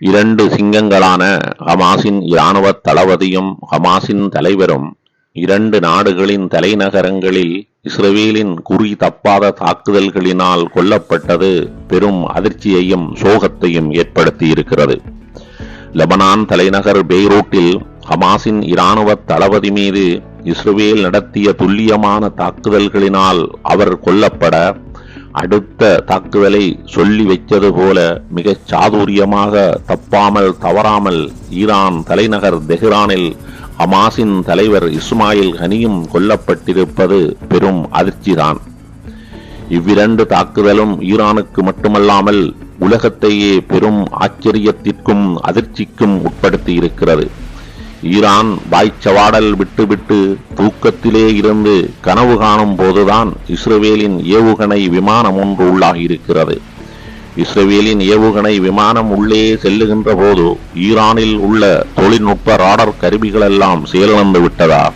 இரண்டு சிங்கங்களான ஹமாஸின் இராணுவ தளபதியும் ஹமாஸின் தலைவரும் இரண்டு நாடுகளின் தலைநகரங்களில் இஸ்ரேலின் குறி தப்பாத தாக்குதல்களினால் கொல்லப்பட்டது பெரும் அதிர்ச்சியையும் சோகத்தையும் ஏற்படுத்தியிருக்கிறது. லெபனான் தலைநகர் பெய்ரூட்டில் ஹமாஸின் இராணுவ தளபதி மீது இஸ்ரவேல் நடத்திய துல்லியமான தாக்குதல்களினால் அவர் கொல்லப்பட அடுத்த தாக்குதலை சொல்லி வைத்தது போல மிகச் சாதுரியமாக தப்பாமல் தவறாமல் ஈரான் தலைநகர் தெஹ்ரானில் ஹமாஸின் தலைவர் இஸ்மாயில் ஹனியும் கொல்லப்பட்டிருப்பது பெரும் அதிர்ச்சிதான். இவ்விரண்டு தாக்குதலும் ஈரானுக்கு மட்டுமல்லாமல் உலகத்தையே பெரும் ஆச்சரியத்திற்கும் அதிர்ச்சிக்கும் உட்படுத்தி இருக்கிறது ஈரான் வாய்ச்சவாடல் விட்டுவிட்டு தூக்கத்திலே இருந்து கனவு காணும் போதுதான் இஸ்ரேலின் ஏவுகணை விமானம் ஒன்று உள்ளாகியிருக்கிறது. இஸ்ரேலின் ஏவுகணை விமானம் உள்ளே செல்லுகின்ற போது ஈரானில் உள்ள தொழில்நுட்ப ராடர் கருவிகளெல்லாம் செயலிழந்து விட்டதா?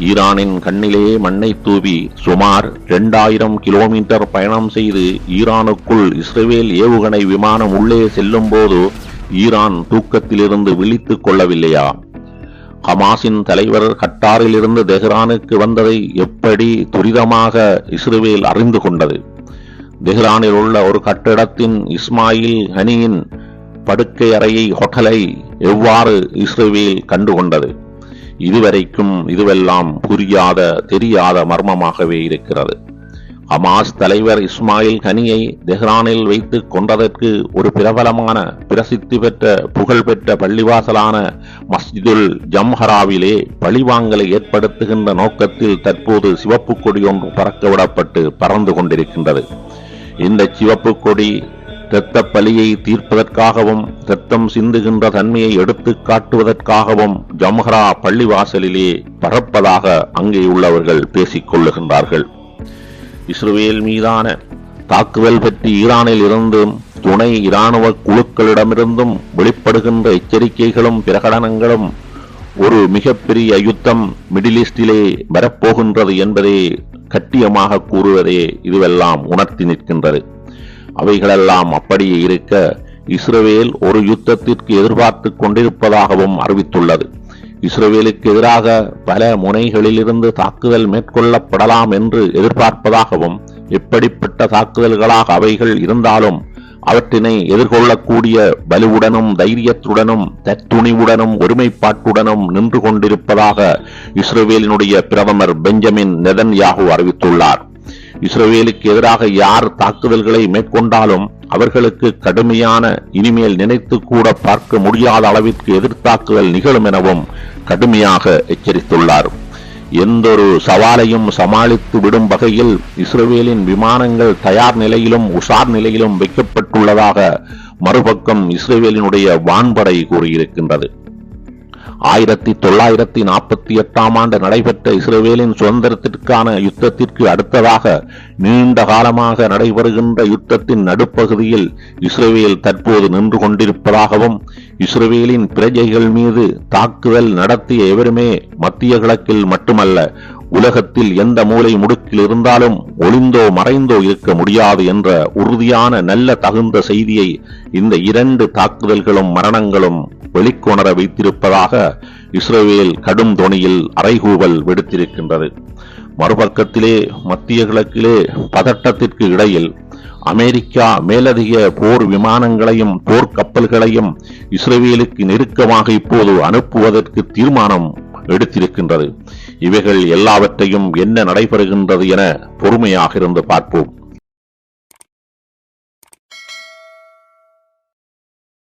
ஈரானின் கண்ணிலே மண்ணை தூவி சுமார் இரண்டாயிரம் கிலோமீட்டர் பயணம் செய்து ஈரானுக்குள் இஸ்ரேல் ஏவுகணை விமானம் உள்ளே செல்லும் போது ஈரான் தூக்கத்திலிருந்து விழித்துக் கொள்ளவில்லையா? ஹமாஸின் தலைவர் கட்டாரிலிருந்து தெஹ்ரானுக்கு வந்ததை எப்படி துரிதமாக இஸ்ரேல் அறிந்து கொண்டது? தெஹ்ரானில் உள்ள ஒரு கட்டிடத்தின் இஸ்மாயில் ஹனியின் படுக்கை அறையை ஹோட்டலை எவ்வாறு இஸ்ரேல் கண்டுகொண்டது? இதுவரைக்கும் இதுவெல்லாம் புரியாத தெரியாத மர்மமாகவே இருக்கிறது. ஹமாஸ் தலைவர் இஸ்மாயில் கனியை தெஹ்ரானில் வைத்து கொண்டதற்கு ஒரு பிரபலமான பிரசித்தி பெற்ற புகழ்பெற்ற பள்ளிவாசலான மஸ்ஜிதுல் ஜம்ஹராவிலே பழிவாங்கலை ஏற்படுத்துகின்ற நோக்கத்தில் தற்போது சிவப்பு கொடி ஒன்று பறக்கவிடப்பட்டு பறந்து கொண்டிருக்கின்றது. இந்த சிவப்பு கொடி இரத்த பலியை தீர்ப்பதற்காகவும் இரத்தம் சிந்துகின்ற தன்மையை எடுத்து காட்டுவதற்காகவும் ஜம்ஹரா பள்ளிவாசலிலே பறப்பதாக அங்கே உள்ளவர்கள் பேசிக் கொள்ளுகின்றார்கள். இஸ்ரேல் மீதான தாக்குதல் பற்றி ஈரானில் இருந்தும் துணை இராணுவ குழுக்களிடமிருந்தும் வெளிப்படுகின்ற எச்சரிக்கைகளும் பிரகடனங்களும் ஒரு மிகப்பெரிய யுத்தம் மிடில் ஈஸ்டிலே வரப்போகின்றது என்பதே கட்டியமாக கூறுவதே இதுவெல்லாம் உணர்த்தி நிற்கின்றது. அவைகளெல்லாம் அப்படியே இருக்க இஸ்ரேல் ஒரு யுத்தத்திற்கு எதிர்பார்த்து கொண்டிருப்பதாகவும் அறிவித்துள்ளது. இஸ்ரேலுக்கு எதிராக பல முனைகளிலிருந்து தாக்குதல் மேற்கொள்ளப்படலாம் என்று எதிர்பார்ப்பதாகவும் எப்படிப்பட்ட தாக்குதல்களாக அவைகள் இருந்தாலும் அவற்றினை எதிர்கொள்ளக்கூடிய வலுவுடனும் தைரியத்துடனும் தத்துணிவுடனும் ஒருமைப்பாட்டுடனும் நின்று கொண்டிருப்பதாக இஸ்ரேலினுடைய பிரதமர் பெஞ்சமின் நெதன்யாகு அறிவித்துள்ளார். இஸ்ரேலுக்கு எதிராக யார் தாக்குதல்களை மேற்கொண்டாலும் அவர்களுக்கு கடுமையான இனிமேல் நினைத்து கூட பார்க்க முடியாத அளவிற்கு எதிர்த்தாக்குதல் நிகழும் எனவும் கடுமையாக எச்சரித்துள்ளார். எந்தொரு சவாலையும் சமாளித்து விடும் வகையில் இஸ்ரேலின் விமானங்கள் தயார் நிலையிலும் உஷார் நிலையிலும் வைக்கப்பட்டுள்ளதாக மறுபக்கம் இஸ்ரேலினுடைய வான்படை கூறியிருக்கின்றது. ஆயிரத்தி தொள்ளாயிரத்தி நாற்பத்தி எட்டாம் ஆண்டு நடைபெற்ற இஸ்ரேலின் சுதந்திரத்திற்கான யுத்தத்திற்கு அடுத்ததாக நீண்ட காலமாக நடைபெறுகின்ற யுத்தத்தின் நடுப்பகுதியில் இஸ்ரேல் தற்போது நின்று கொண்டிருப்பதாகவும் இஸ்ரேலின் பிரஜைகள் மீது தாக்குதல் நடத்திய எவருமே மத்திய கிழக்கில் மட்டுமல்ல உலகத்தில் எந்த மூலை முடுக்கில் இருந்தாலும் ஒளிந்தோ மறைந்தோ இருக்க முடியாது என்ற உறுதியான நல்ல தகுந்த செய்தியை இந்த இரண்டு தாக்குதல்களும் மரணங்களும் வெளிக்கொணர வைத்திருப்பதாக இஸ்ரேல் கடும் தொனியில் அறைகூவல் விடுத்திருக்கின்றது. மறுபக்கத்திலே மத்திய கிழக்கிலே பதட்டத்திற்கு இடையில் அமெரிக்கா மேலதிக போர் விமானங்களையும் போர்க்கப்பல்களையும் இஸ்ரேலுக்கு நெருக்கமாக இப்போது அனுப்புவதற்கு தீர்மானம் எடுத்திருக்கின்றது. இவைகள் எல்லாவற்றையும் என்ன நடைபெறுகின்றது என பொறுமையாக இருந்து பார்ப்போம்.